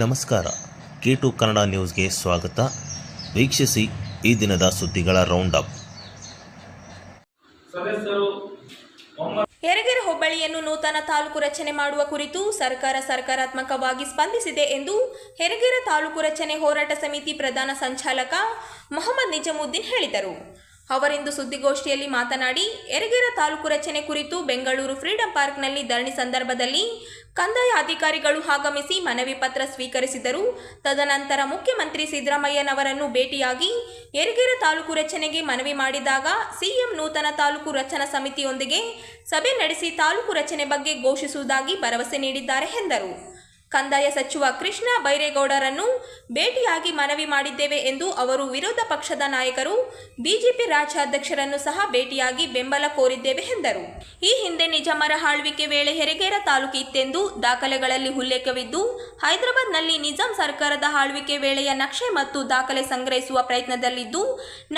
ನಮಸ್ಕಾರ. K to Kannada ನ್ಯೂಸ್ಗೆ ಸ್ವಾಗತ. ವೀಕ್ಷಿಸಿ ಈ ದಿನದ ಸುದ್ದಿಗಳ ರೌಂಡ್ ಅಪ್ ಯರಗೆರೆ ಹೋಬಳಿಯನ್ನು ನೂತನ ತಾಲೂಕು ರಚನೆ ಮಾಡುವ ಕುರಿತು ಸರ್ಕಾರ ಸಕಾರಾತ್ಮಕವಾಗಿ ಸ್ಪಂದಿಸಿದೆ ಎಂದು ಹೆರಗೆರೆ ತಾಲೂಕು ರಚನೆ ಹೋರಾಟ ಸಮಿತಿ ಪ್ರಧಾನ ಸಂಚಾಲಕ ಮೊಹಮ್ಮದ್ ನಿಜಮುದ್ದೀನ್ ಹೇಳಿದರು. ಅವರಿಂದು ಸುದ್ದಿಗೋಷ್ಠಿಯಲ್ಲಿ ಮಾತನಾಡಿ ಯರಗೆರೆ ತಾಲೂಕು ರಚನೆ ಕುರಿತು ಬೆಂಗಳೂರು ಫ್ರೀಡಂ ಪಾರ್ಕ್ನಲ್ಲಿ ಧರಣಿ ಸಂದರ್ಭದಲ್ಲಿ ಕಂದಾಯ ಅಧಿಕಾರಿಗಳು ಆಗಮಿಸಿ ಮನವಿ ಪತ್ರ ಸ್ವೀಕರಿಸಿದರು. ತದನಂತರ ಮುಖ್ಯಮಂತ್ರಿ ಸಿದ್ದರಾಮಯ್ಯನವರನ್ನು ಭೇಟಿಯಾಗಿ ಯರಗೆರೆ ತಾಲೂಕು ರಚನೆಗೆ ಮನವಿ ಮಾಡಿದಾಗ ಸಿಎಂ ನೂತನ ತಾಲೂಕು ರಚನಾ ಸಮಿತಿಯೊಂದಿಗೆ ಸಭೆ ನಡೆಸಿ ತಾಲೂಕು ರಚನೆ ಬಗ್ಗೆ ಘೋಷಿಸುವುದಾಗಿ ಭರವಸೆ ನೀಡಿದ್ದಾರೆ ಎಂದರು. ಕಂದಾಯ ಸಚಿವ ಕೃಷ್ಣ ಬೈರೇಗೌಡರನ್ನು ಭೇಟಿಯಾಗಿ ಮನವಿ ಮಾಡಿದ್ದೇವೆ ಎಂದು ಅವರು ವಿರೋಧ ಪಕ್ಷದ ನಾಯಕರು, ಬಿಜೆಪಿ ರಾಜ್ಯಾಧ್ಯಕ್ಷರನ್ನು ಸಹ ಭೇಟಿಯಾಗಿ ಬೆಂಬಲ ಕೋರಿದ್ದೇವೆ ಎಂದರು. ಈ ಹಿಂದೆ ನಿಜಾಮರ ಆಳ್ವಿಕೆ ವೇಳೆ ಹೆರಿಗೇರ ತಾಲೂಕು ಇತ್ತೆಂದು ದಾಖಲೆಗಳಲ್ಲಿ ಉಲ್ಲೇಖವಿದ್ದು, ಹೈದರಾಬಾದ್ನಲ್ಲಿ ನಿಜಾಂ ಸರ್ಕಾರದ ಆಳ್ವಿಕೆ ವೇಳೆಯ ನಕ್ಷೆ ಮತ್ತು ದಾಖಲೆ ಸಂಗ್ರಹಿಸುವ ಪ್ರಯತ್ನದಲ್ಲಿದ್ದು,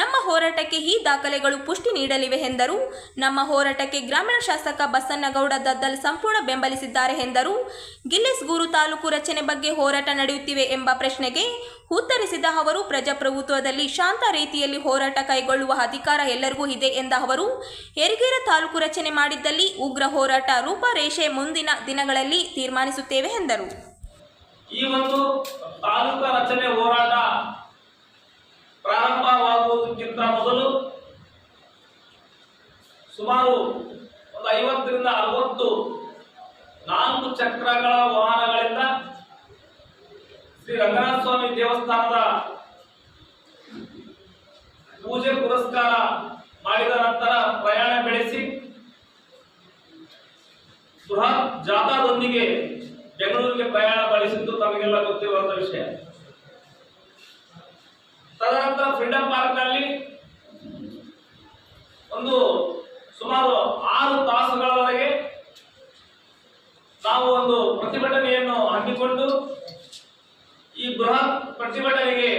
ನಮ್ಮ ಹೋರಾಟಕ್ಕೆ ಈ ದಾಖಲೆಗಳು ಪುಷ್ಟಿ ನೀಡಲಿವೆ ಎಂದರು. ನಮ್ಮ ಹೋರಾಟಕ್ಕೆ ಗ್ರಾಮೀಣ ಶಾಸಕ ಬಸನ್ನಗೌಡ ದದ್ದಲ್ ಸಂಪೂರ್ಣ ಬೆಂಬಲಿಸಿದ್ದಾರೆ ಎಂದರು. ಗಿಲ್ಲೆಸ್ಗೂರು ತಾಲೂಕು ರಚನೆ ಬಗ್ಗೆ ಹೋರಾಟ ನಡೆಯುತ್ತಿವೆ ಎಂಬ ಪ್ರಶ್ನೆಗೆ ಉತ್ತರಿಸಿದ ಅವರು, ಪ್ರಜಾಪ್ರಭುತ್ವದಲ್ಲಿ ಶಾಂತ ರೀತಿಯಲ್ಲಿ ಹೋರಾಟ ಕೈಗೊಳ್ಳುವ ಅಧಿಕಾರ ಎಲ್ಲರಿಗೂ ಇದೆ ಎಂದ ಅವರು, ಹೆರಿಗೆರೆ ತಾಲೂಕು ರಚನೆ ಮಾಡಿದ್ದಲ್ಲಿ ಉಗ್ರ ಹೋರಾಟ ರೂಪರೇಷೆ ಮುಂದಿನ ದಿನಗಳಲ್ಲಿ ತೀರ್ಮಾನಿಸುತ್ತೇವೆ ಎಂದರು. ಈ ಒಂದು ತಾಲೂಕು ರಚನೆ ಹೋರಾಟ ಪ್ರಾರಂಭವಾಗುವುದಕ್ಕಿಂತ ಮೊದಲು ಸುಮಾರು ಒಂದು ಐವತ್ತರಿಂದ ಅರವತ್ತು ನಾಲ್ಕು ಚಕ್ರಗಳ ವಾಹನಗಳಿಂದ ಶ್ರೀ ರಂಗನಾಥ ಸ್ವಾಮಿ ದೇವಸ್ಥಾನದ ಪೂಜೆ ಪುರಸ್ಕಾರ ಮಾಡಿದ ನಂತರ ಪ್ರಯಾಣ ಬೆಳೆಸಿ ಬೃಹತ್ ಜಾಥಾದೊಂದಿಗೆ ಬೆಂಗಳೂರಿಗೆ ಪ್ರಯಾಣ ಬೆಳೆಸಿದ್ದು ತಮಗೆಲ್ಲ ಗೊತ್ತಿರುವಂತ ವಿಷಯ. ತದನಂತರ ಪಾರ್ಕ್ ಅಲ್ಲಿ ಒಂದು ಸುಮಾರು ಆರು ತಾಸುಗಳವರೆಗೆ ನಾವು ಒಂದು ಪ್ರತಿಭಟನೆಯನ್ನು ಹಮ್ಮಿಕೊಂಡು ಈ ಬೃಹತ್ ಪ್ರತಿಭಟನೆಗೆ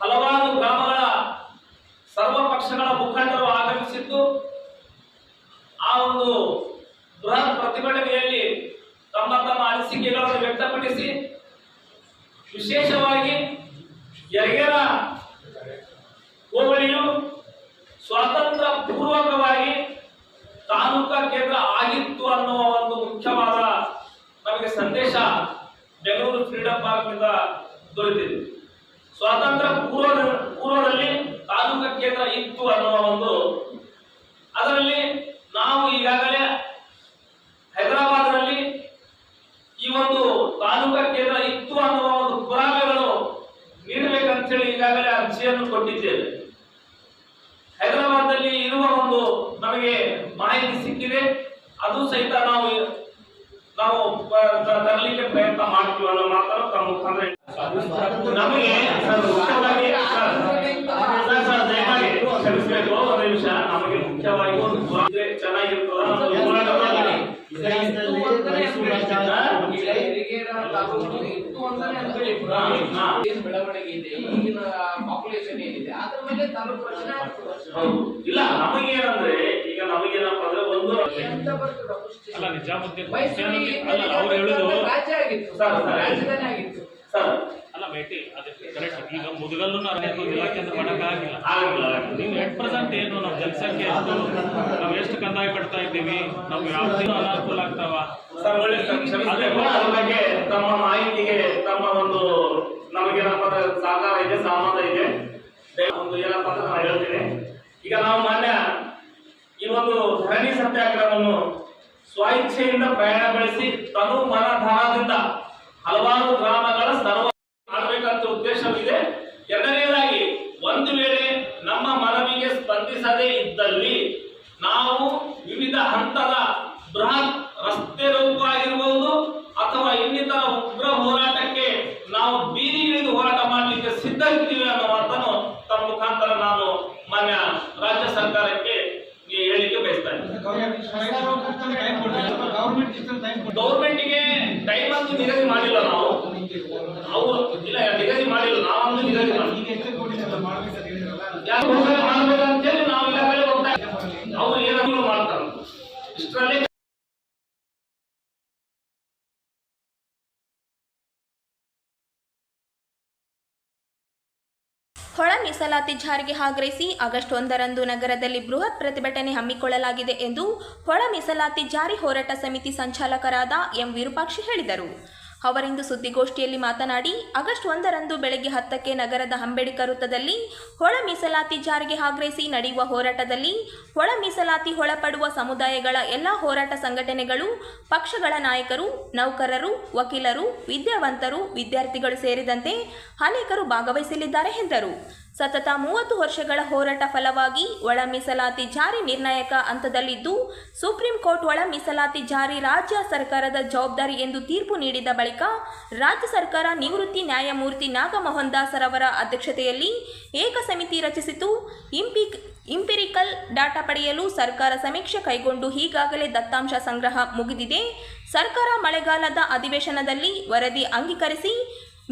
ಹಲವಾರು ಗ್ರಾಮಗಳ ಸರ್ವ ಪಕ್ಷಗಳ ಮುಖಂಡರು ಆಗಮಿಸಿದ್ದು, ಆ ಒಂದು ಬೃಹತ್ ಪ್ರತಿಭಟನೆಯಲ್ಲಿ ತಮ್ಮ ತಮ್ಮ ಅನಿಸಿಕೆಗಳನ್ನು ವ್ಯಕ್ತಪಡಿಸಿ, ವಿಶೇಷವಾಗಿ ಯರಗೆರ ಹೋಬಳಿಯು ಸ್ವಾತಂತ್ರ್ಯ ಪೂರ್ವಕವಾಗಿ ತಾಲೂಕಾ ಕೇಂದ್ರ ಆಗಿತ್ತು ಅನ್ನುವ ಒಂದು ಮುಖ್ಯವಾದ ನಮಗೆ ಸಂದೇಶ ಬೆಂಗಳೂರು ಪಾರ್ಕ್ ಪಾರ್ಕ್ನಿಂದ ದೊರೆತಿದೆ. ಸ್ವಾತಂತ್ರ್ಯ ಪೂರ್ವ ಪೂರ್ವದಲ್ಲಿ ತಾಲೂಕಾ ಕೇಂದ್ರ ಇತ್ತು ಅನ್ನುವ ಒಂದು ಅದರಲ್ಲಿ ನಾವು ಈಗಾಗಲೇ ಹೈದರಾಬಾದ್ನಲ್ಲಿ ಈ ಒಂದು ತಾಲೂಕಾ ಕೇಂದ್ರ ಇತ್ತು ಅನ್ನುವ ಒಂದು ಪುರಾವೆಗಳು ನೀಡಬೇಕಂತೇಳಿ ಈಗಾಗಲೇ ಅರ್ಜಿಯನ್ನು ಕೊಟ್ಟಿದ್ದೇವೆ ಹೈದರಾಬಾದ್ನಲ್ಲಿ ಇರುವ ಒಂದು ನಮಗೆ ಮಾಹಿತಿ ಸಿಕ್ಕಿದೆ ಅದು ಸಹಿತ ನಾವು ನಾವು ಪ- ತ- ತರಲಿಕ್ಕೆ ಪ್ರಯತ್ನ ಮಾಡ್ತೀವಿ ಅನ್ನೋ ಮಾತನ್ನು ತಮ್ಮ ಮುಖಾಂತರ ನಮಗೆ ಸರ್ ಮುಖ್ಯವಾಗಿ ಸರ್ ಸರ್, ಸರ್, ದಯಮಾಡಿ ಕ್ಷಮಿಸ್ಬೇಕು ಒಂದು ನಿಮಿಷ ನಮಗೆ ಮುಖ್ಯವಾಗಿ ಒಂದು ಪುರಾ- ಇದ್ರೆ ಚೆನ್ನಾಗಿರ್ತದ ನಮ್ಮ ಹೋರಾಟದಲ್ಲಿ ಹಾ. ಬೆಳವಣಿಗೆ ಇದೆ ಈಗಿನ ಪಾಪ್ಯುಲೇಷನ್ ಏನಿದೆ ಅದ್ರ ಮೇಲೆ ತಾಲೂಕು ಪ್ರಶ್ನೆ. ಇಲ್ಲ ನಮಗೇನಂದ್ರೆ ಈಗ ನಮಗೇನಪ್ಪ ಅಂದ್ರೆ ಒಂದು ಎಂತ ಬರ್ತದೆ ಪುಷ್ಟಿ? ಅಲ್ಲ ನಿಜಾಮುದ್ದೀನ್ ಮೈಸೂರಿಗೆ ಅಲ್ಲ ಅಲ್ಲ, ಅವ್ರು ಹೇಳುದು ರಾಜ್ಯ ಆಗಿತ್ತು. ರಾಜಧಾನಿ ಆಗಿತ್ತು ಅಲ್ಲ ಭೇಟಿ ಅದಕ್ಕೆ ಕರೆಕ್ಟ್ ಈಗ ಮುದುಗಲ್ಲು ಅರಣ್ಯ ಇಲಾಖೆ ಅಂತ ಮಾಡಕ್ಕಾಗಿಲ್ಲ ಆಗಲ್ಲ. ನೀವು ಎಟ್ ಪ್ರೆಸೆಂಟ್ ಏನು? ನಮ್ಮ ಜನಸಂಖ್ಯೆ ಎಷ್ಟು? ನಾವು ಎಷ್ಟು ಕಂದಾಯ ಕಟ್ತಾ ಇದ್ದೀವಿ? ನಾವು ಯಾವ ಅನಾನುಕೂಲ ಆಗ್ತಾವ? ಬಗ್ಗೆ ತಮ್ಮ ಮಾಹಿತಿಗೆ ತಮ್ಮ ಒಂದು ನಮಗೇನಪ್ಪ ಸಹಕಾರ ಇದೆ ಸಹಮತ ಇದೆ. ಒಂದು ಏನಪ್ಪ ಅಂತ ನಾನು ಹೇಳ್ತೀನಿ. ಈಗ ನಾವು ಮಾನ್ಯ ಈ ಒಂದು ಧರಣಿ ಸತ್ಯಾಗ್ರಹವನ್ನು ಸ್ವಇಚ್ಛೆಯಿಂದ ಪ್ರಯಾಣ ಬೆಳೆಸಿ ತನು ಮನ ಧನದಿಂದ ಹಲವಾರು ಗ್ರಾಮಗಳ ಸರ್ವ ಮಾಡಬೇಕಂತ ಉದ್ದೇಶವಿದೆ. ಎರಡನೇದಾಗಿ ಒಂದು ವೇಳೆ ನಮ್ಮ ಮನವಿಗೆ ಸ್ಪಂದಿಸದೇ ಇದ್ದಲ್ಲಿ ನಾವು ವಿವಿಧ ಹಂತದ ಬೃಹತ್ ರಸ್ತೆ ರೂಪ ಆಗಿರಬಹುದು ಅಥವಾ ಇನ್ನಿತರ ಉಗ್ರ ಹೋರಾಟಕ್ಕೆ ನಾವು ಬೀದಿ ಇಳಿದು ಹೋರಾಟ ಮಾಡಲಿಕ್ಕೆ ಸಿದ್ಧ ಇರ್ತೀವಿ ಅನ್ನೋ ಮಾತನ್ನು ತಮ್ಮ ಮುಖಾಂತರ ನಾನು ಮಾನ್ಯ ರಾಜ್ಯ ಸರ್ಕಾರಕ್ಕೆ ಹೇಳಿಕೆ ಬಯಸ್ತಾ ಇದ್ದೀನಿ. ಗೌರ್ಮೆಂಟ್ಗೆ ಟೈಮ್ ಅಂತೂ ನಿಗದಿ ಮಾಡಿಲ್ಲ ನಾವು. ಅವರು ಇಲ್ಲ ನಿಗದಿ ಮಾಡಿಲ್ಲ ನಾವಂತೂ ನಿಗದಿ ಮಾಡಿಲ್ಲ. ಮಾಡ್ಬೇಕಂತೇಳಿ ನಾವು ಈಗಾಗಲೇ ಅವ್ರು ಏನಾದ್ರು ಮಾಡ್ತಾರೆ. ಇಷ್ಟರಲ್ಲಿ ಹೊಳ ಮೀಸಲಾತಿ ಜಾರಿಗೆ ಆಗ್ರಹಿಸಿ ಆಗಸ್ಟ್ ಒಂದರಂದು ನಗರದಲ್ಲಿ ಬೃಹತ್ ಪ್ರತಿಭಟನೆ ಹಮ್ಮಿಕೊಳ್ಳಲಾಗಿದೆ ಎಂದು ಹೊಳ ಮೀಸಲಾತಿ ಜಾರಿ ಹೋರಾಟ ಸಮಿತಿ ಸಂಚಾಲಕರಾದ ಎಂ ವಿರೂಪಾಕ್ಷಿ ಹೇಳಿದರು. ಅವರಿಂದು ಸುದ್ದಿಗೋಷ್ಠಿಯಲ್ಲಿ ಮಾತನಾಡಿ, ಆಗಸ್ಟ್ ಒಂದರಂದು ಬೆಳಗ್ಗೆ ಹತ್ತಕ್ಕೆ ನಗರದ ಅಂಬೇಡ್ಕರ್ ವೃತ್ತದಲ್ಲಿ ಒಳ ಮೀಸಲಾತಿ ಜಾರಿಗೆ ಆಗ್ರಹಿಸಿ ನಡೆಯುವ ಹೋರಾಟದಲ್ಲಿ ಒಳ ಮೀಸಲಾತಿ ಒಳಪಡುವ ಸಮುದಾಯಗಳ ಎಲ್ಲ ಹೋರಾಟ ಸಂಘಟನೆಗಳು, ಪಕ್ಷಗಳ ನಾಯಕರು, ನೌಕರರು, ವಕೀಲರು, ವಿದ್ಯಾವಂತರು, ವಿದ್ಯಾರ್ಥಿಗಳು ಸೇರಿದಂತೆ ಅನೇಕರು ಭಾಗವಹಿಸಲಿದ್ದಾರೆ ಎಂದರು. ಸತತ ಮೂವತ್ತು ವರ್ಷಗಳ ಹೋರಾಟ ಫಲವಾಗಿ ಒಳ ಮೀಸಲಾತಿ ಜಾರಿ ನಿರ್ಣಾಯಕ ಹಂತದಲ್ಲಿದ್ದು, ಸುಪ್ರೀಂ ಕೋರ್ಟ್ ಒಳ ಮೀಸಲಾತಿ ಜಾರಿ ರಾಜ್ಯ ಸರ್ಕಾರದ ಜವಾಬ್ದಾರಿ ಎಂದು ತೀರ್ಪು ನೀಡಿದ ಬಳಿಕ ರಾಜ್ಯ ಸರ್ಕಾರ ನಿವೃತ್ತಿ ನ್ಯಾಯಮೂರ್ತಿ ನಾಗಮೋಹನ್ ದಾಸರವರ ಅಧ್ಯಕ್ಷತೆಯಲ್ಲಿ ಏಕ ಸಮಿತಿ ರಚಿಸಿತು. ಇಂಪಿಕ್ ಇಂಪಿರಿಕಲ್ ಡಾಟಾ ಪಡೆಯಲು ಸರ್ಕಾರ ಸಮೀಕ್ಷೆ ಕೈಗೊಂಡು ಈಗಾಗಲೇ ದತ್ತಾಂಶ ಸಂಗ್ರಹ ಮುಗಿದಿದೆ. ಸರ್ಕಾರ ಮಳೆಗಾಲದ ಅಧಿವೇಶನದಲ್ಲಿ ವರದಿ ಅಂಗೀಕರಿಸಿ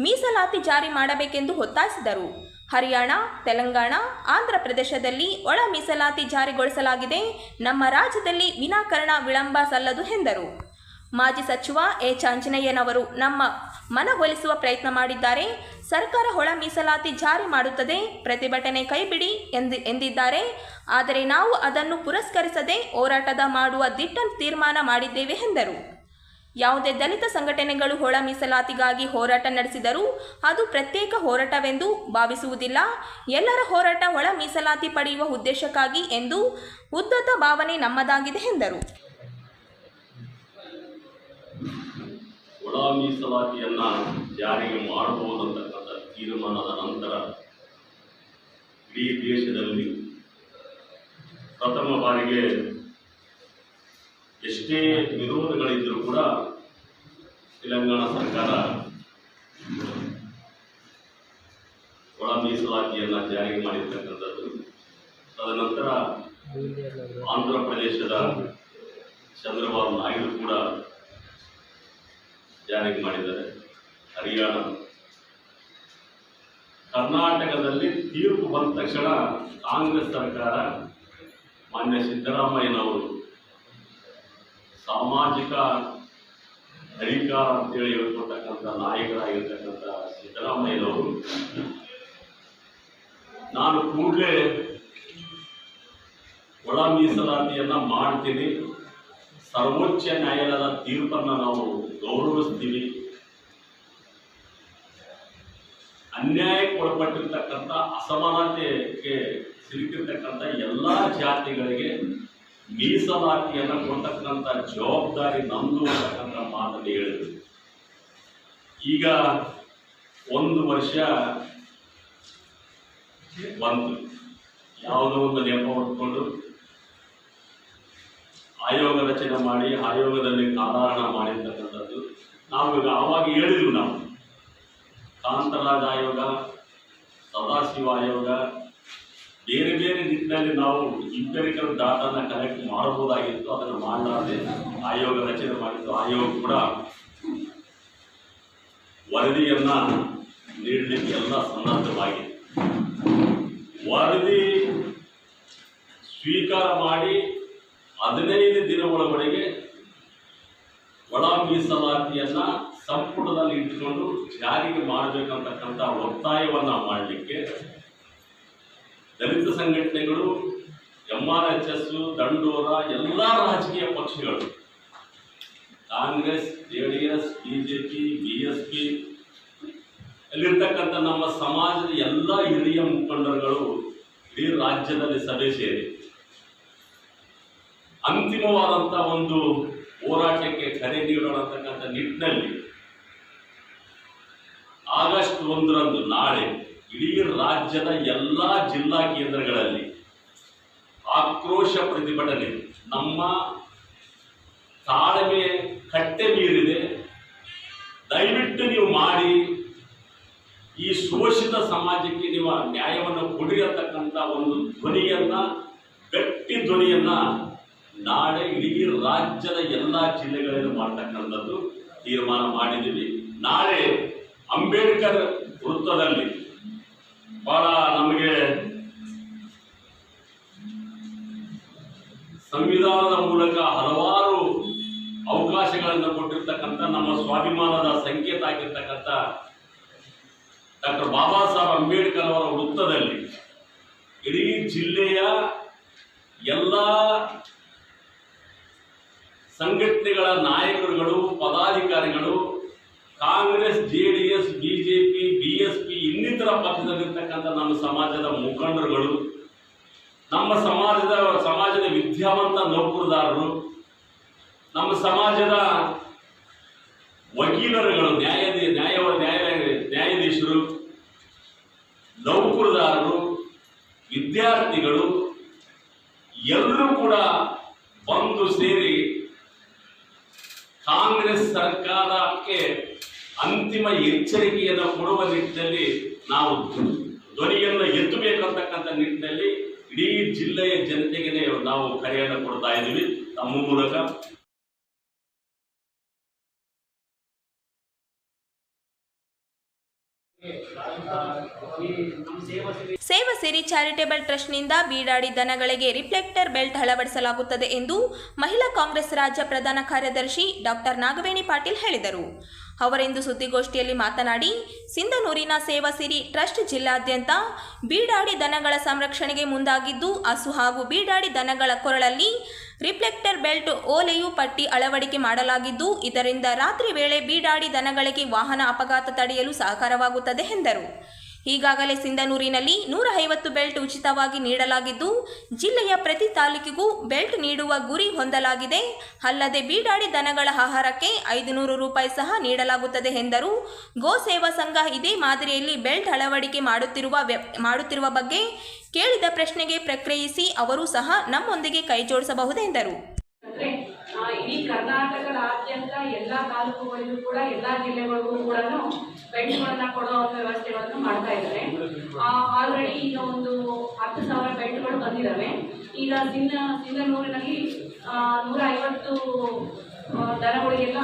ಮೀಸಲಾತಿ ಜಾರಿ ಮಾಡಬೇಕೆಂದು ಒತ್ತಾಯಿಸಿದರು. ಹರಿಯಾಣ, ತೆಲಂಗಾಣ, ಆಂಧ್ರ ಪ್ರದೇಶದಲ್ಲಿ ಒಳ ಮೀಸಲಾತಿ ಜಾರಿಗೊಳಿಸಲಾಗಿದೆ. ನಮ್ಮ ರಾಜ್ಯದಲ್ಲಿ ವಿನಾಕಾರಣ ವಿಳಂಬ ಸಲ್ಲದು ಎಂದರು. ಮಾಜಿ ಸಚಿವ ಎಚ್ ಆಂಜನೇಯನವರು ನಮ್ಮ ಮನವೊಲಿಸುವ ಪ್ರಯತ್ನ ಮಾಡಿದ್ದಾರೆ. ಸರ್ಕಾರ ಒಳ ಮೀಸಲಾತಿ ಜಾರಿ ಮಾಡುತ್ತದೆ, ಪ್ರತಿಭಟನೆ ಕೈಬಿಡಿ ಎಂದು ಎಂದಿದ್ದಾರೆ. ಆದರೆ ನಾವು ಅದನ್ನು ಪುರಸ್ಕರಿಸದೆ ಹೋರಾಟದ ಮಾಡುವ ದಿಟ್ಟ ತೀರ್ಮಾನ ಮಾಡಿದ್ದೇವೆ ಎಂದರು. ಯಾವುದೇ ದಲಿತ ಸಂಘಟನೆಗಳು ಒಳ ಮೀಸಲಾತಿಗಾಗಿ ಹೋರಾಟ ನಡೆಸಿದರೂ ಅದು ಪ್ರತ್ಯೇಕ ಹೋರಾಟವೆಂದು ಭಾವಿಸುವುದಿಲ್ಲ. ಎಲ್ಲರ ಹೋರಾಟ ಒಳ ಮೀಸಲಾತಿ ಪಡೆಯುವ ಉದ್ದೇಶಕ್ಕಾಗಿ ಎಂದು ಉದ್ದತ ಭಾವನೆ ನಮ್ಮದಾಗಿದೆ ಎಂದರು. ಒಳ ಜಾರಿಗೆ ಮಾಡಬಹುದಂತಕ್ಕಂಥ ತೀರ್ಮಾನದ ನಂತರ ಇಡೀ ದೇಶದಲ್ಲಿ ಪ್ರಥಮ ಬಾರಿಗೆ ಎಷ್ಟೇ ವಿರೋಧಗಳಿದ್ದರೂ ಕೂಡ ತೆಲಂಗಾಣ ಸರ್ಕಾರ ಒಳ ಮೀಸಲಾತಿಯನ್ನು ಜಾರಿಗೆ ಮಾಡಿರ್ತಕ್ಕಂಥದ್ದು. ತದನಂತರ ಆಂಧ್ರ ಪ್ರದೇಶದ ಚಂದ್ರಬಾಬು ನಾಯ್ಡು ಕೂಡ ಜಾರಿಗೆ ಮಾಡಿದ್ದಾರೆ. ಹರಿಯಾಣ. ಕರ್ನಾಟಕದಲ್ಲಿ ತೀರ್ಪು ಬಂದ ತಕ್ಷಣ ಕಾಂಗ್ರೆಸ್ ಸರ್ಕಾರ ಮಾನ್ಯ ಸಿದ್ದರಾಮಯ್ಯನವರು ಸಾಮಾಜಿಕ ಅಧಿಕಾರ ಅಂತೇಳಿ ಹೇಳ್ಕೊಳ್ತಕ್ಕಂಥ ನಾಯಕರಾಗಿರ್ತಕ್ಕಂಥ ಸಿದ್ದರಾಮಯ್ಯನವರು, ನಾನು ಕೂಡಲೇ ಒಳ ಮೀಸಲಾತಿಯನ್ನ ಮಾಡ್ತೀನಿ. ಸರ್ವೋಚ್ಚ ನ್ಯಾಯಾಲಯದ ತೀರ್ಪನ್ನ ನಾವು ಗೌರವಿಸ್ತೀವಿ. ಅನ್ಯಾಯಕ್ಕೆ ಒಳಪಟ್ಟಿರ್ತಕ್ಕಂಥ ಅಸಮಾನತೆಗೆ ಸಿಲುಕಿರ್ತಕ್ಕಂಥ ಎಲ್ಲ ಜಾತಿಗಳಿಗೆ ಮೀಸಲಾತಿಯನ್ನು ಕೊಡ್ತಕ್ಕಂಥ ಜವಾಬ್ದಾರಿ ನಮ್ದು ಅಂತಕ್ಕಂಥ ಮಾತನ್ನು ಹೇಳಿದ್ರು. ಈಗ ಒಂದು ವರ್ಷ ಬಂತು. ಯಾವುದೋ ಒಂದು ನೆಪ ಹೊತ್ಕೊಂಡು ಆಯೋಗ ರಚನೆ ಮಾಡಿ, ಆಯೋಗದಲ್ಲಿ ಕಾಧಾರಣ ಮಾಡಿರ್ತಕ್ಕಂಥದ್ದು. ನಾವು ಈಗ ಆವಾಗ ಹೇಳಿದ್ವಿ ನಾವು. ಕಾಂತರಾಜ ಆಯೋಗ, ಸದಾಶಿವ ಆಯೋಗ ಬೇರೆ ಬೇರೆ ನಿಟ್ಟಿನಲ್ಲಿ ನಾವು ಇಂಪೆರಿಕಲ್ ಡಾಟಾನ ಕಲೆಕ್ಟ್ ಮಾಡಬಹುದಾಗಿತ್ತು, ಅದನ್ನು ಮಾಡಲಾರದೆ ಆಯೋಗ ರಚನೆ ಮಾಡಿತ್ತು ಆಯೋಗ ಕೂಡ ವರದಿಯನ್ನ ನೀಡಲಿಕ್ಕೆ ಎಲ್ಲ ಸನ್ನದ್ಧವಾಗಿದೆ. ವರದಿ ಸ್ವೀಕಾರ ಮಾಡಿ ಹದಿನೈದು ದಿನಗಳವರೆಗೆ ಒಳ ಮೀಸಲಾತಿಯನ್ನ ಸಂಪುಟದಲ್ಲಿ ಇಟ್ಟುಕೊಂಡು ಜಾರಿಗೆ ಮಾಡಬೇಕಂತಕ್ಕಂಥ ಒತ್ತಾಯವನ್ನ ಮಾಡಲಿಕ್ಕೆ ದಲಿತ ಸಂಘಟನೆಗಳು M R H S Dandora, ಎಲ್ಲ ರಾಜಕೀಯ ಪಕ್ಷಗಳು, Congress, J D S BJP B S P, ಅಲ್ಲಿರ್ತಕ್ಕಂಥ ನಮ್ಮ ಸಮಾಜದ ಎಲ್ಲ ಹಿರಿಯ ಮುಖಂಡರುಗಳು ಇಡೀ ರಾಜ್ಯದಲ್ಲಿ ಸಭೆ ಸೇರಿ, ಅಂತಿಮವಾದಂಥ ಒಂದು ಹೋರಾಟಕ್ಕೆ ಕರೆ ನೀಡೋಣ ನಿಟ್ಟಿನಲ್ಲಿ, ಆಗಸ್ಟ್ ಒಂದರಂದು ನಾಳೆ ಇಡೀ ರಾಜ್ಯದ ಎಲ್ಲ ಜಿಲ್ಲಾ ಕೇಂದ್ರಗಳಲ್ಲಿ ಆಕ್ರೋಶ ಪ್ರತಿಭಟನೆ. ನಮ್ಮ ತಾಳ್ಮೆ ಕಟ್ಟೆ ಮೀರಿದೆ. ದಯವಿಟ್ಟು ನೀವು ಮಾಡಿ. ಈ ಶೋಷಿತ ಸಮಾಜಕ್ಕೆ ನೀವು ನ್ಯಾಯವನ್ನು ಕೊಡಿ ಅಂತಕ್ಕಂಥ ಒಂದು ಧ್ವನಿಯನ್ನ, ಗಟ್ಟಿ ಧ್ವನಿಯನ್ನ ನಾಳೆ ಇಡೀ ರಾಜ್ಯದ ಎಲ್ಲ ಜಿಲ್ಲೆಗಳಲ್ಲಿ ಮಾಡ್ತಕ್ಕಂಥದ್ದು ತೀರ್ಮಾನ ಮಾಡಿದ್ದೀವಿ. ನಾಳೆ ಅಂಬೇಡ್ಕರ್ ವೃತ್ತದಲ್ಲಿ ಬಹಳ ನಮಗೆ ಸಂವಿಧಾನದ ಮೂಲಕ ಹಲವಾರು ಅವಕಾಶಗಳನ್ನು ಕೊಟ್ಟಿರ್ತಕ್ಕಂಥ ನಮ್ಮ ಸ್ವಾಭಿಮಾನದ ಸಂಕೇತ ಆಗಿರ್ತಕ್ಕಂಥ ಡಾಕ್ಟರ್ ಬಾಬಾ ಸಾಹೇಬ್ ಅಂಬೇಡ್ಕರ್ ಅವರ ವೃತ್ತದಲ್ಲಿ ಇಡೀ ಜಿಲ್ಲೆಯ ಎಲ್ಲ ಸಂಘಟನೆಗಳ ನಾಯಕರುಗಳು, ಪದಾಧಿಕಾರಿಗಳು Congress, J D S BJP P ಇನ್ನಿತರ ಪಕ್ಷದಲ್ಲಿರ್ತಕ್ಕಂಥ ನಮ್ಮ ಸಮಾಜದ ಮುಖಂಡರುಗಳು, ನಮ್ಮ ಸಮಾಜದ ಸಮಾಜದ ವಿದ್ಯಾವಂತ ನೌಕರದಾರರು, ನಮ್ಮ ಸಮಾಜದ ವಕೀಲರುಗಳು, ನ್ಯಾಯ ನ್ಯಾಯಾಲಯ ನ್ಯಾಯಾಧೀಶರು, ನೌಕರದಾರರು, ವಿದ್ಯಾರ್ಥಿಗಳು, ಎಲ್ಲರೂ ಕೂಡ ಬಂದು ಸೇರಿ ಕಾಂಗ್ರೆಸ್ ಸರ್ಕಾರಕ್ಕೆ ಅಂತಿಮ ಎಚ್ಚರಿಕೆಯನ್ನು ಕೊಡುವ ನಿಟ್ಟಿನಲ್ಲಿ ನಾವು ಧ್ವನಿಯನ್ನು ಎತ್ತಬೇಕಂತಕ್ಕಂಥ ನಿಟ್ಟಿನಲ್ಲಿ ಇಡೀ ಜಿಲ್ಲೆಯ ಜನತೆಗೆ ನಾವು ಕರೆಯನ್ನು ಕೊಡ್ತಾ ಇದ್ದೀವಿ. ತಮ್ಮ ಮೂಲಕ. ಸೇವಸಿರಿ ಚಾರಿಟೇಬಲ್ ಟ್ರಸ್ಟ್ನಿಂದ ಬೀಡಾಡಿ ದನಗಳಿಗೆ ರಿಫ್ಲೆಕ್ಟರ್ ಬೆಲ್ಟ್ ಅಳವಡಿಸಲಾಗುತ್ತದೆ ಎಂದು ಮಹಿಳಾ ಕಾಂಗ್ರೆಸ್ ರಾಜ್ಯ ಪ್ರಧಾನ ಕಾರ್ಯದರ್ಶಿ ಡಾಕ್ಟರ್ ನಾಗವೇಣಿ ಪಾಟೀಲ್ ಹೇಳಿದರು. ಅವರಿಂದು ಸುದ್ದಿಗೋಷ್ಠಿಯಲ್ಲಿ ಮಾತನಾಡಿ, ಸಿಂಧನೂರಿನ ಸೇವಾ ಸಿರಿ ಟ್ರಸ್ಟ್ ಜಿಲ್ಲಾದ್ಯಂತ ಬೀಡಾಡಿ ದನಗಳ ಸಂರಕ್ಷಣೆಗೆ ಮುಂದಾಗಿದ್ದು, ಹಸು ಹಾಗೂ ಬೀಡಾಡಿ ದನಗಳ ಕೊರಳಲ್ಲಿ ರಿಫ್ಲೆಕ್ಟರ್ ಬೆಲ್ಟ್ ಓಲೆಯು ಪಟ್ಟಿ ಅಳವಡಿಕೆ ಮಾಡಲಾಗಿದ್ದು, ಇದರಿಂದ ರಾತ್ರಿ ವೇಳೆ ಬೀಡಾಡಿ ದನಗಳಿಗೆ ವಾಹನ ಅಪಘಾತ ತಡೆಯಲು ಸಹಕಾರವಾಗುತ್ತದೆ ಎಂದರು. ಈಗಾಗಲೇ ಸಿಂಧನೂರಿನಲ್ಲಿ ನೂರ ಐವತ್ತು ಬೆಲ್ಟ್ ಉಚಿತವಾಗಿ ನೀಡಲಾಗಿದ್ದು, ಜಿಲ್ಲೆಯ ಪ್ರತಿ ತಾಲೂಕಿಗೂ ಬೆಲ್ಟ್ ನೀಡುವ ಗುರಿ ಹೊಂದಲಾಗಿದೆ. ಅಲ್ಲದೆ ಬೀಡಾಡಿ ದನಗಳ ಆಹಾರಕ್ಕೆ ಐದು ನೂರು ರೂಪಾಯಿ ಸಹ ನೀಡಲಾಗುತ್ತದೆ ಎಂದರು. ಗೋ ಸೇವಾ ಸಂಘ ಇದೇ ಮಾದರಿಯಲ್ಲಿ ಬೆಲ್ಟ್ ಅಳವಡಿಕೆ ಮಾಡುತ್ತಿರುವ ಮಾಡುತ್ತಿರುವ ಬಗ್ಗೆ ಕೇಳಿದ ಪ್ರಶ್ನೆಗೆ ಪ್ರಕ್ರಿಯಿಸಿ ಅವರು ಸಹ ನಮ್ಮೊಂದಿಗೆ ಕೈಜೋಡಿಸಬಹುದೆಂದರು ಇಡೀ ಕರ್ನಾಟಕದಾದ್ಯಂತ ಎಲ್ಲಾ ತಾಲೂಕುಗಳಿಗೂ ಕೂಡ, ಎಲ್ಲ ಜಿಲ್ಲೆಗಳಿಗೂ ಕೂಡ ಬೆಡ್ಗಳನ್ನ ಕೊಡೋ ಒಂದು ವ್ಯವಸ್ಥೆಗಳನ್ನು ಮಾಡ್ತಾ ಇದ್ದಾರೆ. ಆಲ್ರೆಡಿ ಈಗ ಒಂದು ಹತ್ತು ಸಾವಿರ ಬೆಡ್ಗಳು ಬಂದಿದ್ದಾವೆ ಈಗ ಸಿಂಧ ಸಿಂಧನೂರಿನಲ್ಲಿ ನೂರ ಐವತ್ತು ದರಗಳಿಗೆಲ್ಲ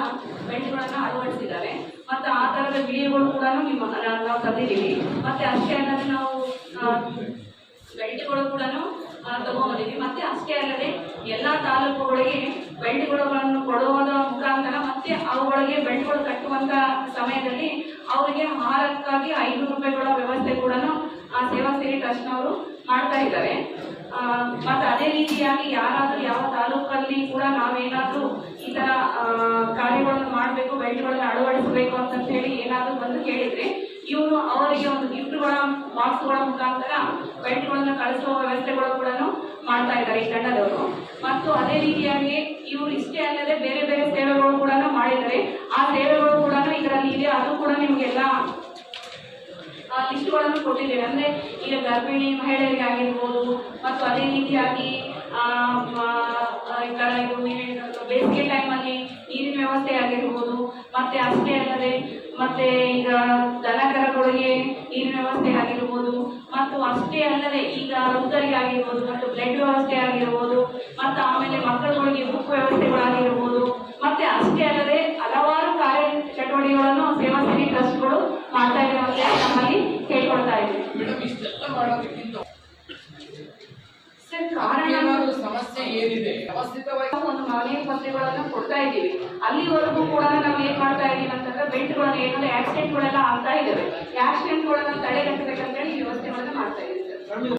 ಬೆಡ್ಗಳನ್ನ ಅಳವಡಿಸಿದ್ದಾರೆ. ಮತ್ತೆ ಆ ಥರದ ವಿಡಿಯೋಗಳು ಕೂಡ ನಿಮ್ಮ ನಾವು ತಂದಿದ್ದೀವಿ. ಮತ್ತೆ ಅಷ್ಟೇ ಅಲ್ಲದೆ ನಾವು ಬೆಲ್ಟ್ಗಳು ಕೂಡ ತಗೊಂಡಿದ್ದೀವಿ ಮತ್ತೆ ಅಷ್ಟೇ ಅಲ್ಲದೆ ಎಲ್ಲಾ ತಾಲೂಕುಗಳಿಗೆ ಬೆಲ್ಟ್ಗಳನ್ನು ಕೊಡುವುದರ ಮುಖಾಂತರ ಮತ್ತೆ ಅವುಗಳಿಗೆ ಬೆಲ್ಟ್ಗಳು ಕಟ್ಟುವಂತ ಸಮಯದಲ್ಲಿ ಅವರಿಗೆ ಆಹಾರಕ್ಕಾಗಿ ಐನೂರು ರೂಪಾಯಿಗಳ ವ್ಯವಸ್ಥೆ ಕೂಡ ಆ ಸೇವಾ ಸೇರಿ ಟ್ರಸ್ಟ್ನವರು ಮಾಡ್ತಾ ಇದ್ದಾರೆ. ಮತ್ತು ಅದೇ ರೀತಿಯಾಗಿ ಯಾರಾದರೂ ಯಾವ ತಾಲೂಕಲ್ಲಿ ಕೂಡ ನಾವೇನಾದರೂ ಈ ಥರ ಕಾರ್ಯಗಳನ್ನು ಮಾಡಬೇಕು, ಬೆಲ್ಟ್ಗಳನ್ನ ಅಳವಡಿಸಬೇಕು ಅಂತ ಹೇಳಿ ಏನಾದರೂ ಬಂದು ಕೇಳಿದ್ರೆ ಇವರು ಅವರಿಗೆ ಒಂದು ಗಿಫ್ಟ್ಗಳ ಬಾಕ್ಸ್ಗಳ ಮುಖಾಂತರ ಬೆಲ್ಟ್ಗಳನ್ನ ಕಳಿಸುವ ವ್ಯವಸ್ಥೆಗಳು ಕೂಡ ಮಾಡ್ತಾ ಇದ್ದಾರೆ ಈ ತಂಡದವರು. ಮತ್ತು ಅದೇ ರೀತಿಯಾಗಿ ಇವರು ಇಷ್ಟೇ ಅಲ್ಲದೆ ಬೇರೆ ಬೇರೆ ಸೇವೆಗಳು ಕೂಡ ಮಾಡಿದ್ದಾರೆ. ಆ ಸೇವೆಗಳು ಕೂಡ ಇದರಲ್ಲಿ ಇದೆ ಅದು ಕೂಡ ನಿಮಗೆಲ್ಲ ಲಿಸ್ಟ್ಗಳನ್ನು ಕೊಟ್ಟಿದ್ದೇವೆ. ಅಂದ್ರೆ ಈಗ ಗರ್ಭಿಣಿ ಮಹಿಳೆಯರಿಗೆ ಆಗಿರ್ಬೋದು ಮತ್ತು ಅದೇ ರೀತಿಯಾಗಿ ಈ ತರ ಇದು ಬೇಸಿಗೆ ಟೈಮಲ್ಲಿ ನೀರಿನ ವ್ಯವಸ್ಥೆ ಆಗಿರ್ಬೋದು, ಮತ್ತೆ ಅಷ್ಟೇ ಅಲ್ಲದೆ, ಮತ್ತೆ ಈಗ ದನಕರಗಳಿಗೆ ನೀರಿನ ವ್ಯವಸ್ಥೆ ಆಗಿರ್ಬೋದು, ಮತ್ತು ಅಷ್ಟೇ ಅಲ್ಲದೆ ಈಗ ವೃದ್ಧರಿಗೆ ಆಗಿರ್ಬೋದು ಮತ್ತು ಬ್ಲಡ್ ವ್ಯವಸ್ಥೆ ಆಗಿರ್ಬೋದು, ಮತ್ತು ಆಮೇಲೆ ಮಕ್ಕಳುಗಳಿಗೆ ಬುಕ್ ವ್ಯವಸ್ಥೆಗಳಾಗಿರ್ಬೋದು, ಮತ್ತೆ ಅಷ್ಟೇ ಅಲ್ಲದೆ ಹಲವಾರು ಕಾರ್ಯ ಚಟುವಟಿಕೆಗಳನ್ನು ಸೇವಾ ಟ್ರಸ್ಟ್ಗಳು ಮಾಡ್ತಾ ಇರುವಂತೆ ನಮ್ಮಲ್ಲಿ ಮಾಡೋದಕ್ಕಿಂತ ಸರ್ ಕಾರಣ ಏನಾದ್ರು ಸಮಸ್ಯೆ ಏನಿದೆ? ವ್ಯವಸ್ಥಿತವಾಗಿ ಒಂದು ಮನವಿ ಪತ್ರಗಳನ್ನು ಕೊಡ್ತಾ ಇದ್ದೀವಿ. ಅಲ್ಲಿವರೆಗೂ ಕೂಡ ನಾವು ಏನ್ ಮಾಡ್ತಾ ಇದೀವಿ ಅಂತಂದ್ರೆ ಬೆಲ್ಟ್ಗಳನ್ನ ಏನಂದ್ರೆ ಆಕ್ಸಿಡೆಂಟ್ಗಳೆಲ್ಲ ಆಗ್ತಾ ಇದಾವೆ ಆಕ್ಸಿಡೆಂಟ್ಗಳನ್ನ ತಡೆಗಟ್ಟಬೇಕಂತ ಹೇಳಿ ವ್ಯವಸ್ಥೆಗಳನ್ನ ಮಾಡ್ತಾ ಇದ್ದೀವಿ ಸರ್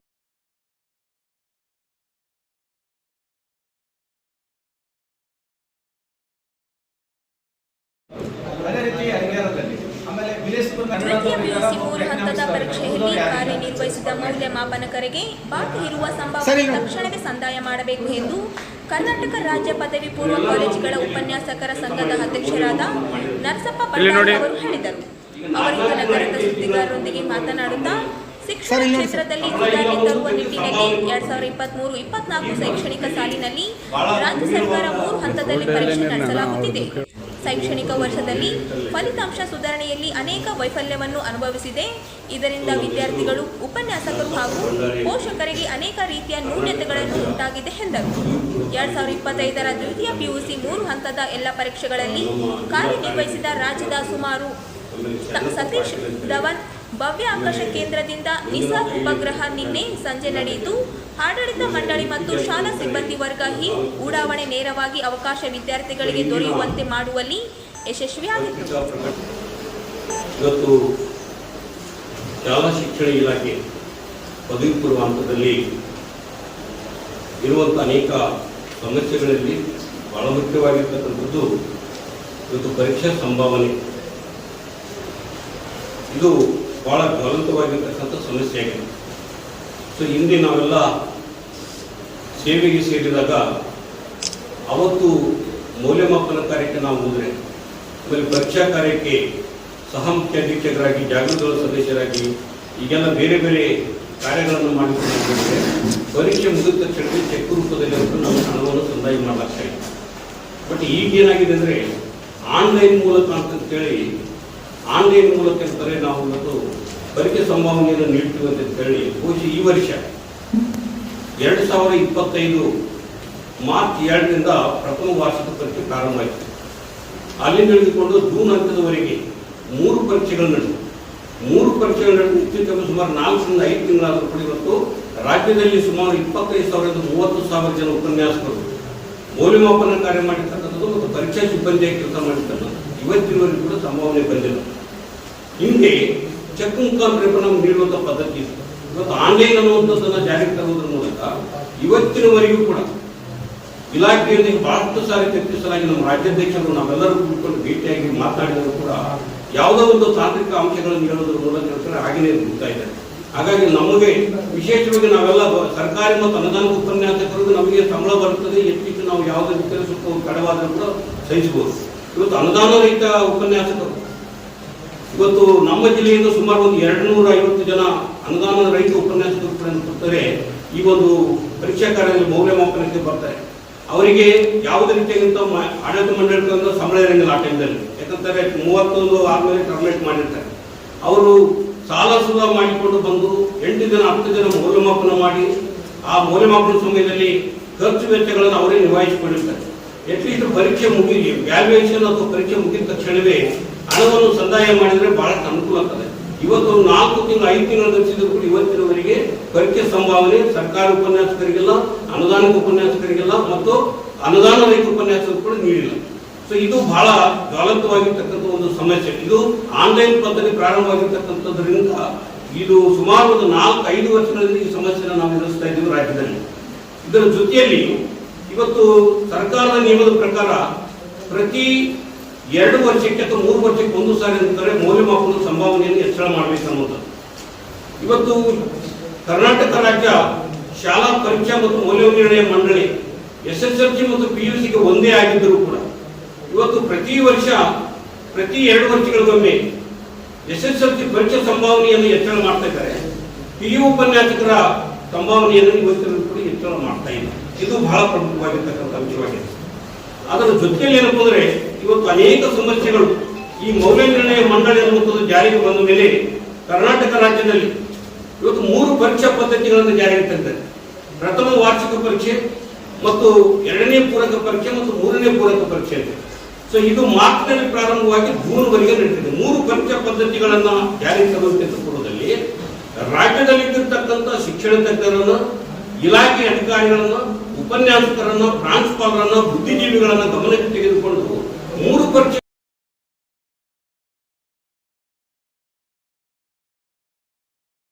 ಅದೇ ರೀತಿ ಹರಿಹರದಲ್ಲಿ ಆಮೇಲೆ ವಿಲೇಸ್ಪುರ ಪಿಯುಸಿ ಮೂರು ಹಂತದ ಪರೀಕ್ಷೆಯಲ್ಲಿ ಕಾರ್ಯನಿರ್ವಹಿಸಿದ ಮೌಲ್ಯಮಾಪನಕರಿಗೆ ಬಾಕಿ ಇರುವ ಸಂಭಾವನೆ ತಕ್ಷಣವೇ ಸಂದಾಯ ಮಾಡಬೇಕು ಎಂದು ಕರ್ನಾಟಕ ರಾಜ್ಯ ಪದವಿ ಪೂರ್ವ ಕಾಲೇಜುಗಳ ಉಪನ್ಯಾಸಕರ ಸಂಘದ ಅಧ್ಯಕ್ಷರಾದ ನರಸಪ್ಪ ಬಳ್ಳಾರಿ ಅವರು ಹೇಳಿದರು. ಅವರಿಂದು ನಗರದ ಸುದ್ದಿಗಾರರೊಂದಿಗೆ ಮಾತನಾಡುತ್ತಾ ಶಿಕ್ಷಣ ಕ್ಷೇತ್ರದಲ್ಲಿ ಸುಧಾರಣೆ ತರುವ ನಿಟ್ಟಿನಲ್ಲಿ ಎರಡ್ ಸಾವಿರದ ಇಪ್ಪತ್ತ್ ಮೂರು ಇಪ್ಪತ್ನಾಲ್ಕು ಶೈಕ್ಷಣಿಕ ಸಾಲಿನಲ್ಲಿ ರಾಜ್ಯ ಸರ್ಕಾರ ಮೂರು ಹಂತದಲ್ಲಿ ಪರೀಕ್ಷೆ ನಡೆಸಲಾಗುತ್ತಿದೆ. ಶೈಕ್ಷಣಿಕ ವರ್ಷದಲ್ಲಿ ಫಲಿತಾಂಶ ಸುಧಾರಣೆಯಲ್ಲಿ ಅನೇಕ ವೈಫಲ್ಯವನ್ನು ಅನುಭವಿಸಿದೆ. ಇದರಿಂದ ವಿದ್ಯಾರ್ಥಿಗಳು, ಉಪನ್ಯಾಸಕರು ಹಾಗೂ ಪೋಷಕರಿಗೆ ಅನೇಕ ರೀತಿಯ ನ್ಯೂನ್ಯತೆಗಳನ್ನು ಉಂಟಾಗಿದೆ ಎಂದರು. ಎರಡ್ ಸಾವಿರದ ಇಪ್ಪತ್ತೈದರ ದ್ವಿತೀಯ ಪಿಯುಸಿ ಮೂರು ಹಂತದ ಎಲ್ಲ ಪರೀಕ್ಷೆಗಳಲ್ಲಿ ಕಾರ್ಯನಿರ್ವಹಿಸಿದ ರಾಜ್ಯದ ಸುಮಾರು ಸತೀಶ್ ಧವನ್ ಭವ್ಯ ಆಕಾಶ ಕೇಂದ್ರದಿಂದ ನಿಸಾರ್ ಉಪಗ್ರಹ ನಿನ್ನೆ ಸಂಜೆ ನಡೆಯಿತು. ಆಡಳಿತ ಮಂಡಳಿ ಮತ್ತು ಶಾಲಾ ಸಿಬ್ಬಂದಿ ವರ್ಗ ಈ ಉಡಾವಣೆ ನೇರವಾಗಿ ಅವಕಾಶ ವಿದ್ಯಾರ್ಥಿಗಳಿಗೆ ದೊರೆಯುವಂತೆ ಮಾಡುವಲ್ಲಿ ಯಶಸ್ವಿಯಾಗಿತ್ತು. ಇವತ್ತು ಶಾಲಾ ಶಿಕ್ಷಣ ಇಲಾಖೆ ಪದವಿ ಪೂರ್ವ ಹಂತದಲ್ಲಿ ಇರುವಂಥ ಅನೇಕ ಸಮಸ್ಯೆಗಳಲ್ಲಿ ಬಹಳ ಮುಖ್ಯವಾಗಿರ್ತಕ್ಕಂಥದ್ದು ಇವತ್ತು ಪರೀಕ್ಷಾ ಸಂಭಾವನೆ. ಇದು ಬಹಳ ಜ್ವಲಂತವಾಗಿರ್ತಕ್ಕಂಥ ಸಮಸ್ಯೆ ಆಗಿದೆ. ಸೊ ಹಿಂದೆ ನಾವೆಲ್ಲ ಸೇವೆಗೆ ಸೇರಿದಾಗ ಅವತ್ತು ಮೌಲ್ಯಮಾಪನ ಕಾರ್ಯಕ್ಕೆ ನಾವು ಹೋದರೆ, ಆಮೇಲೆ ಪರೀಕ್ಷಾ ಕಾರ್ಯಕ್ಕೆ ಸಹ ಮುಖ್ಯ ಅಧೀಕ್ಷಕರಾಗಿ ಜಾಗೃತ ಸದಸ್ಯರಾಗಿ, ಈಗೆಲ್ಲ ಬೇರೆ ಬೇರೆ ಕಾರ್ಯಗಳನ್ನು ಮಾಡಿಕೊಂಡಿದ್ದೇವೆ ಪರೀಕ್ಷೆ ಮುಗಿದ ತಕ್ಷಣ ಚೆಕ್ ರೂಪದಲ್ಲಿ ಅವರು ನಾವು ಹಣವನ್ನು ಸಂದಾಯ ಮಾಡಲಾಗ್ತಾ ಇದೆ. ಬಟ್ ಈಗೇನಾಗಿದೆ ಅಂದರೆ, ಆನ್ಲೈನ್ ಮೂಲಕ ಅಂತಂತೇಳಿ ಆನ್ಲೈನ್ ಮೂಲಕ ಅಂತಾರೆ ನಾವು ಒಂದು ಪರೀಕ್ಷೆ ಸಂಭಾವನೆಯನ್ನು ನೀಡ್ತೀವಿ ಅಂತ ಹೇಳಿ ಬಹುಶಃ ಈ ವರ್ಷ ಎರಡು ಸಾವಿರ ಇಪ್ಪತ್ತೈದು ಮಾರ್ಚ್ ಎರಡರಿಂದ ಪ್ರಥಮ ವಾರ್ಷಿಕ ಪರೀಕ್ಷೆ ಪ್ರಾರಂಭ ಆಯಿತು. ಅಲ್ಲಿಂದ ಹಿಡಿದುಕೊಂಡು ಜೂನ್ ಹಂತದವರೆಗೆ ಮೂರು ಪರೀಕ್ಷೆಗಳು ನಡೆದವು. ಮೂರು ಪರೀಕ್ಷೆಗಳು ನಡೆದು ಇತ್ತೀಚೆಗೆ ಸುಮಾರು ನಾಲ್ಕರಿಂದ ಐದು ತಿಂಗಳಾದರೂ ಕೂಡ ಇವತ್ತು ರಾಜ್ಯದಲ್ಲಿ ಸುಮಾರು ಇಪ್ಪತ್ತೈದು ಸಾವಿರದ ಮೂವತ್ತು ಸಾವಿರ ಜನ ಉಪನ್ಯಾಸಕರು ಮೌಲ್ಯಮಾಪನ ಕಾರ್ಯ ಮಾಡಿರ್ತಕ್ಕಂಥದ್ದು ಮತ್ತು ಪರೀಕ್ಷಾ ಸಿಬ್ಬಂದಿಯಾಗಿ ಕೆಲಸ ಮಾಡಿರ್ತಕ್ಕಂಥದ್ದು. ಇವತ್ತಿನವರೆಗೂ ಕೂಡ ಸಂಭಾವನೆ ಬಂದಿಲ್ಲ. ಹಿಂದೆ ಚೆಕ್ ಮುಖಾಂತರ ನಮ್ಗೆ ನೀಡುವಂಥ ಪದ್ಧತಿ ಇತ್ತು ಇವತ್ತು ಆನ್ಲೈನ್ ಅನ್ನುವಂಥದ್ದನ್ನು ಜಾರಿಗೆ ತರುವುದರ ಮೂಲಕ ಇವತ್ತಿನವರೆಗೂ ಕೂಡ ಇಲಾಖೆಯಲ್ಲಿ ಬಹಳಷ್ಟು ಸಾರಿ ಚರ್ಚಿಸಲಾಗಿ ನಮ್ಮ ರಾಜ್ಯಾಧ್ಯಕ್ಷರು ನಾವೆಲ್ಲರೂ ಕೂತ್ಕೊಂಡು ಭೇಟಿಯಾಗಿ ಮಾತನಾಡಿದರೂ ಕೂಡ ಯಾವುದೋ ಒಂದು ತಾಂತ್ರಿಕ ಅಂಶಗಳನ್ನು ಹೇಳೋದ್ರ ಮೂಲಕ ಹಾಗೆಯೇ ಹೋಗ್ತಾ ಇದ್ದಾರೆ ಹಾಗಾಗಿ ನಮಗೆ ವಿಶೇಷವಾಗಿ ನಾವೆಲ್ಲ ಸರ್ಕಾರಿ ಮತ್ತು ಅನುದಾನ ಉಪನ್ಯಾಸಕರಿಗೆ ನಮಗೆ ಸಂಬಳ ಬರುತ್ತದೆ ಹೆಚ್ಚು ನಾವು ಯಾವುದೇ ರೀತಿಯಲ್ಲಿ ಸ್ವಲ್ಪ ಕಡವಾದರೂ ಕೂಡ ಸಹಿಸಬಹುದು. ಇವತ್ತು ಅನುದಾನ ರಹಿತ ಉಪನ್ಯಾಸಕರು ಇವತ್ತು ನಮ್ಮ ಜಿಲ್ಲೆಯಿಂದ ಸುಮಾರು ಒಂದು ಎರಡು ನೂರ ಐವತ್ತು ಜನ ಅನುದಾನ ರೈತ ಉಪನ್ಯಾಸಕರುಗಳನ್ನು ಕೊಡ್ತಾರೆ ಈ ಒಂದು ಪರೀಕ್ಷಾ ಕಾರ್ಯದಲ್ಲಿ ಮೌಲ್ಯಮಾಪನಕ್ಕೆ ಬರ್ತಾರೆ. ಅವರಿಗೆ ಯಾವುದೇ ರೀತಿಯಾಗಿಂತ ಆಡಳಿತ ಮಂಡಳಿಗಳಿಂದ ಸಂಬಳ ಇರಂಗಿಲ್ಲ ಆ ಟೈಮ್ದಲ್ಲಿ ಯಾಕಂತಾರೆ ಮೂವತ್ತೊಂದು ಆದ್ಮೇಲೆ ಟರ್ಮಿನೇಟ್ ಮಾಡಿರ್ತಾರೆ. ಅವರು ಸಾಲ ಸುಲಭ ಮಾಡಿಕೊಂಡು ಬಂದು ಎಂಟು ಜನ, ಹತ್ತು ಜನ ಮೌಲ್ಯಮಾಪನ ಮಾಡಿ ಆ ಮೌಲ್ಯಮಾಪನ ಸಮಯದಲ್ಲಿ ಖರ್ಚು ವೆಚ್ಚಗಳನ್ನು ಅವರೇ ನಿಭಾಯಿಸಿಕೊಂಡಿರ್ತಾರೆ. ಅಟ್ಲೀಸ್ಟ್ ಪರೀಕ್ಷೆ ಮುಗಿ ವ್ಯಾಲ್ಯೂಯೇಷನ್ ಅಥವಾ ಪರೀಕ್ಷೆ ಮುಗಿದ ತಕ್ಷಣವೇ ಹಣವನ್ನು ಸಂದಾಯ ಮಾಡಿದರೆ ಬಹಳ ಅನುಕೂಲ ಆಗ್ತದೆ. ಇವತ್ತು ನಾಲ್ಕು ತಿಂಗಳು, ಐದು ತಿಂಗಳು ಗಳಿಸಿದ್ರು ಕೂಡ ಇವತ್ತಿನವರೆಗೆ ಪರೀಕ್ಷೆ ಸಂಭಾವನೆ, ಸರ್ಕಾರಿ ಉಪನ್ಯಾಸಕರಿಗೆಲ್ಲ ಅನುದಾನಿಕ ಉಪನ್ಯಾಸಕರಿಗೆಲ್ಲ ಮತ್ತು ಅನುದಾನ ರಹಿತ ಉಪನ್ಯಾಸಕರು ಕೂಡ ನೀಡಿಲ್ಲ. ಸೊ ಇದು ಬಹಳ ಜ್ವಲಂತವಾಗಿರ್ತಕ್ಕಂಥ ಒಂದು ಸಮಸ್ಯೆ. ಇದು ಆನ್ಲೈನ್ ಪದ್ಧತಿ ಪ್ರಾರಂಭವಾಗಿರ್ತಕ್ಕಂಥದ್ರಿಂದ ಇದು ಸುಮಾರು ಒಂದು ನಾಲ್ಕು, ಐದು ವರ್ಷಗಳಲ್ಲಿ ಈ ಸಮಸ್ಯೆನ ನಾವು ಎದುರಿಸ್ತಾ ಇದ್ದೀವಿ ರಾಜ್ಯದಲ್ಲಿ. ಇದರ ಜೊತೆಯಲ್ಲಿ ಇವತ್ತು ಸರ್ಕಾರದ ನಿಯಮದ ಪ್ರಕಾರ ಪ್ರತಿ ಎರಡು ವರ್ಷಕ್ಕೆ ಅಥವಾ ಮೂರು ವರ್ಷಕ್ಕೆ ಒಂದು ಸಾರಿ ಅಂತಾರೆ ಮೌಲ್ಯಮಾಪನ ಸಂಭಾವನೆಯನ್ನು ಹೆಚ್ಚಳ ಮಾಡಬೇಕು ಅನ್ನೋದು ಇವತ್ತು ಕರ್ನಾಟಕ ರಾಜ್ಯ ಶಾಲಾ ಪರೀಕ್ಷಾ ಮತ್ತು ಮೌಲ್ಯನಿರ್ಣಯ ಮಂಡಳಿ ಎಸ್ ಎಸ್ ಎಲ್ ಸಿ ಮತ್ತು ಪಿ ಯು ಸಿಗೆ ಒಂದೇ ಆಗಿದ್ದರೂ ಕೂಡ ಇವತ್ತು ಪ್ರತಿ ವರ್ಷ, ಪ್ರತಿ ಎರಡು ವರ್ಷಗಳಿಗೊಮ್ಮೆ ಎಸ್ ಎಸ್ ಎಲ್ ಸಿ ಪರೀಕ್ಷಾ ಸಂಭಾವನೆಯನ್ನು ಹೆಚ್ಚಳ ಮಾಡ್ತಾ ಇದ್ದಾರೆ. ಪಿ ಯು ಉಪನ್ಯಾಸಕರ ಸಂಭಾವನೆಯನ್ನು ಇವತ್ತಿನ ಕೂಡ ಹೆಚ್ಚಳ ಮಾಡ್ತಾ ಇಲ್ಲ. ಇದು ಬಹಳ ಪ್ರಮುಖವಾಗಿರ್ತಕ್ಕಂಥ ಅಂಶವಾಗಿದೆ. ಅದರ ಜೊತೆಯಲ್ಲಿ ಏನಪ್ಪ ಅಂದ್ರೆ ಇವತ್ತು ಅನೇಕ ಸಮಸ್ಯೆಗಳು ಈ ಮೌಲ್ಯ ನಿರ್ಣಯ ಮಂಡಳಿ ಅನ್ನುವಂಥದ್ದು ಜಾರಿಗೆ ಬಂದ ಮೇಲೆ ಕರ್ನಾಟಕ ರಾಜ್ಯದಲ್ಲಿ ಇವತ್ತು ಮೂರು ಪರೀಕ್ಷಾ ಪದ್ಧತಿಗಳನ್ನು ಜಾರಿಗೆ ತಂದಿದ್ದಾರೆ. ಪ್ರಥಮ ವಾರ್ಷಿಕ ಪರೀಕ್ಷೆ ಮತ್ತು ಎರಡನೇ ಪೂರಕ ಪರೀಕ್ಷೆ ಮತ್ತು ಮೂರನೇ ಪೂರಕ ಪರೀಕ್ಷೆ ಅಂತ. ಸೊ ಇದು ಮಾರ್ಚ್ನಲ್ಲಿ ಪ್ರಾರಂಭವಾಗಿ ಜೂನ್ವರೆಗೆ ನಡೆದಿದೆ ಮೂರು ಪರೀಕ್ಷಾ ಪದ್ಧತಿಗಳನ್ನು ಜಾರಿಗೆ ತರುವಂತೆ ರಾಜ್ಯದಲ್ಲಿ ರಾಜ್ಯದಲ್ಲಿದ್ದಿರ್ತಕ್ಕಂಥ ಶಿಕ್ಷಣ ತಜ್ಞರನ್ನು, ಇಲಾಖೆ ಅಧಿಕಾರಿಗಳನ್ನು, ಉಪನ್ಯಾಸಕರನ್ನು, ಪ್ರಾಂಶುಪಾಲರನ್ನು, ಬುದ್ಧಿಜೀವಿಗಳನ್ನು ಗಮನಕ್ಕೆ ತೆಗೆದುಕೊಂಡು ಮೂರು ಪರೀಕ್ಷೆ